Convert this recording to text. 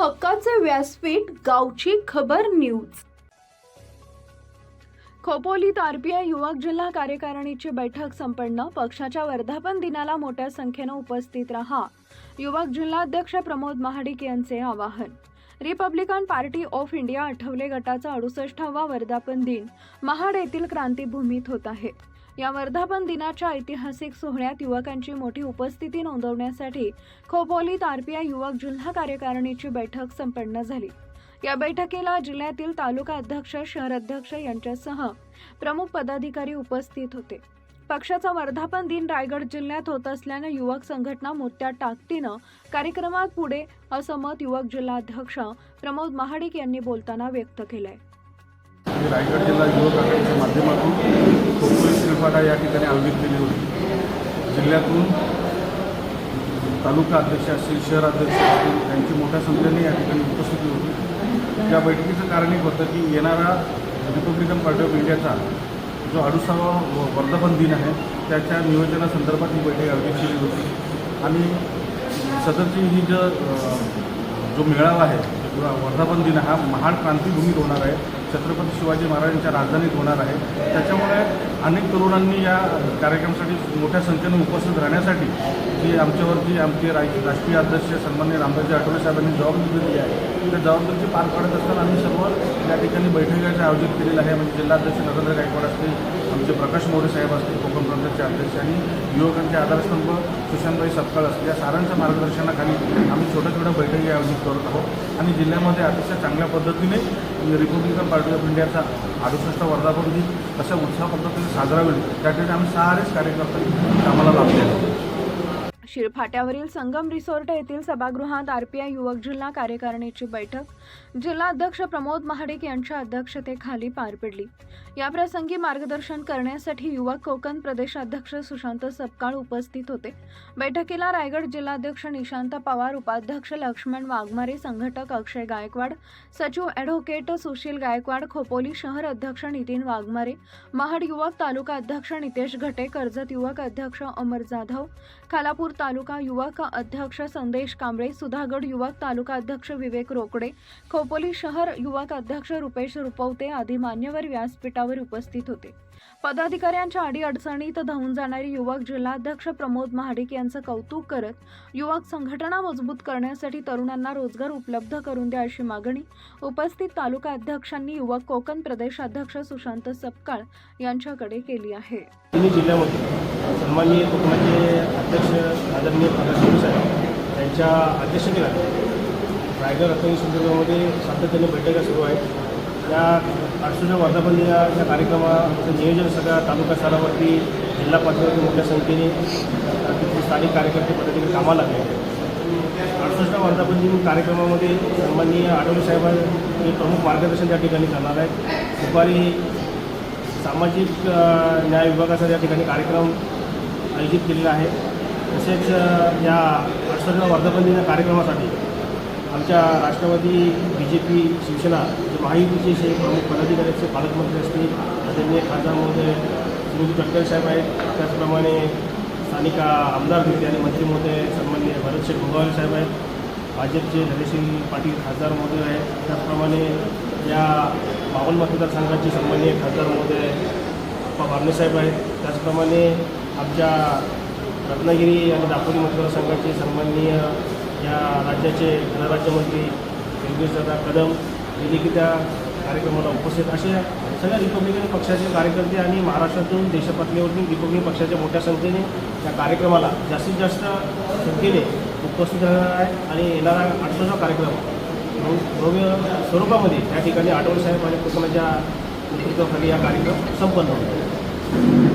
हक्काचे व्यासपीठ गावची खबर न्यूज. खोपोलीत आरपीआय युवक जिल्हा कार्यकारिणीची बैठक संपन्न. पक्षाच्या वर्धापन दिनाला मोठ्या संख्येनं उपस्थित रहा. युवक जिल्हाध्यक्ष प्रमोद महाडिक यांचे आवाहन. Republican Party of India Athawale गटाचा अडुसष्टावा वर्धापन दिन. महाड येथील क्रांतीभूमीत होत आहे. या वर्धापन दिनाच्या ऐतिहासिक सोहळ्यात युवकांची मोठी उपस्थिती नोंदवण्यासाठी खोपोलीत आरपीआय युवक जिल्हा कार्यकारिणीची बैठक संपन्न झाली. या बैठकीला जिल्ह्यातील तालुका अध्यक्ष शहर अध्यक्ष यांच्यासह प्रमुख पदाधिकारी उपस्थित होते. पक्षाचा वर्धापन दिन रायगड जिल्ह्यात होत असल्यानं युवक संघटना मोठ्या ताकदीनं कार्यक्रमात पुढे असं मत युवक जिल्हाध्यक्ष प्रमोद महाडिक यांनी बोलताना व्यक्त केलंय. रायगड जिल्हा युवक माध्यमातून खोपोली या ठिकाणी आयोजित केली होती. जिल्ह्यातून तालुका अध्यक्ष असतील शहर अध्यक्ष असतील त्यांची मोठ्या संख्येने या ठिकाणी उपस्थिती होती. या बैठकीचं कारण एक होतं की येणारा रिपब्लिकन पार्टी ऑफ इंडियाचा जो अडुसावा व- वर्धापन दिन आहे त्याच्या नियोजनासंदर्भात ही बैठक आयोजित केली होती. आणि सदरची ही जो जो मेळावा आहे किंवा वर्धापन दिन हा महाड क्रांतीभूमीत होणार आहे. छत्रपती शिवाजी महाराजांच्या राजधानीत होणार आहे. त्याच्यामुळे अनेक तरुणांनी या कार्यक्रमासाठी मोठ्या संख्येनं उपस्थित राहण्यासाठी जी आमच्यावरती आमचे राज राष्ट्रीय अध्यक्ष सन्मान्य रामदासजी आठवले साहेबांनी जबाबदारी दिली आहे. त्या जबाबदारीची पार पाडत असताना आम्ही सर्व ठिकाणी बैठकीचं आयोजित केलेलं आहे. म्हणजे जिल्हाध्यक्ष नरेंद्र गायकवाड असतील आमचे प्रकाश मोरे साहेब असतील कोकण प्रांताचे अध्यक्ष आणि युवकांचे आधारस्तंभ सुशांतभाई सपकाळ असतील. या सारांच्या मार्गदर्शनाखाली आम्ही छोट्या छोट्या बैठकी आयोजित करत आहोत. आणि जिल्ह्यामध्ये अतिशय चांगल्या पद्धतीने म्हणजे रिपब्लिकन पार्टी ऑफ इंडियाचा अडुसष्ट वर्धापन दिन कशा उत्साह पद्धतीने साजरा होईल. त्यासाठी आम्ही सारेच कार्यकर्ते कामाला लाभले आहेत. शिरफाट्यावरील संगम रिसोर्ट येथील सभागृहात आरपीआय युवक जिल्हा कार्यकारिणीची बैठक. जिल्हाध्यक्ष प्रमोद महाडिक यांच्या अध्यक्षतेखाली पार पडली. याप्रसंगी मार्गदर्शन करण्यासाठी युवक कोकण प्रदेशाध्यक्ष सुशांत सपकाळ उपस्थित होते. बैठकीला रायगड जिल्हाध्यक्ष निशांत पवार उपाध्यक्ष लक्ष्मण वाघमारे संघटक अक्षय गायकवाड सचिव ॲडव्होकेट सुशील गायकवाड खोपोली शहर अध्यक्ष नितीन वाघमारे महाड युवक तालुका अध्यक्ष नितेश घटे कर्जत युवक अध्यक्ष अमर जाधव खालापूर तालुका युवक अध्यक्ष संदेश कांबळे सुधागड युवक तालुका अध्यक्ष विवेक रोकडे खोपोली शहर युवक अध्यक्ष रुपेश रुपवते आदी मान्यवर व्यासपीठावर उपस्थित होते. पदाधिकाऱ्यांच्या अडीअडचणीत धावून जाणारे युवक जिल्हाध्यक्ष प्रमोद महाडिक यांचं कौतुक करत युवक संघटना मजबूत करण्यासाठी तरुणांना रोजगार उपलब्ध करून द्या अशी मागणी उपस्थित तालुका अध्यक्षांनी युवक कोकण प्रदेशाध्यक्ष सुशांत सपकाळ यांच्याकडे केली आहे. जिल्ह्यामध्ये सन्माननीय कोकणाचे अध्यक्ष आदरणीय प्रकाश साहेब यांच्या अध्यक्षतेखाली रायगड रत्नागिरी सिंधुदुर्गामध्ये सातत्याने बैठका सुरू आहेत. या अडसूच्या वर्धापन दिनाच्या कार्यक्रमाचं नियोजन सगळ्या तालुका स्तरावरती जिल्हा पातळीवरती मोठ्या संख्येने तिथले स्थानिक कार्यकर्ते पद्धतीने कामाला लागले अडसष्ट वर्धापन दिन कार्यक्रमामध्ये सन्माननीय आठवले साहेबांचे प्रमुख मार्गदर्शन त्या ठिकाणी करणार आहेत. दुपारी सामाजिक न्याय विभागाचा या ठिकाणी कार्यक्रम आयोजित केलेला आहे. तसेच या अडुसष्ट वर्धापन दिन कार्यक्रमासाठी आमच्या Rashtrawadi B J P Shiv Sena महायुतीचे जे प्रमुख पदाधिकाऱ्याचे पालकमंत्री असतील आदरणीय खासदार महोदय सुनील तटकरे साहेब आहेत. त्याचप्रमाणे स्थानिक आमदार होते आणि मंत्री महोदय सन्माननीय भरतशेठ भोगावले साहेब आहेत. भाजपचे धैर्यशील पाटील खासदार महोदय आहेत. त्याचप्रमाणे या बावन मतदारसंघाचे सन्माननीय खासदार महोदय अप्पा बारणे साहेब आहेत. त्याचप्रमाणे आमच्या रत्नागिरी आणि दापोली मतदारसंघाचे सन्माननीय या राज्याचे गृहराज्यमंत्री योगेशदादा कदम हे देखील त्या कार्यक्रमाला उपस्थित. असे सगळ्या रिपब्लिकन पक्षाचे कार्यकर्ते आणि महाराष्ट्रातून देशपातळीवरती रिपब्लिकन पक्षाच्या मोठ्या संख्येने त्या कार्यक्रमाला जास्तीत जास्त संख्येने उपस्थित राहणार आहे आणि येणारा आठवडा कार्यक्रम भव्य- स्वरूपामध्ये या ठिकाणी आठवले साहेब आणि कोकणाच्या नेतृत्वाखाली हा कार्यक्रम संपन्न होतो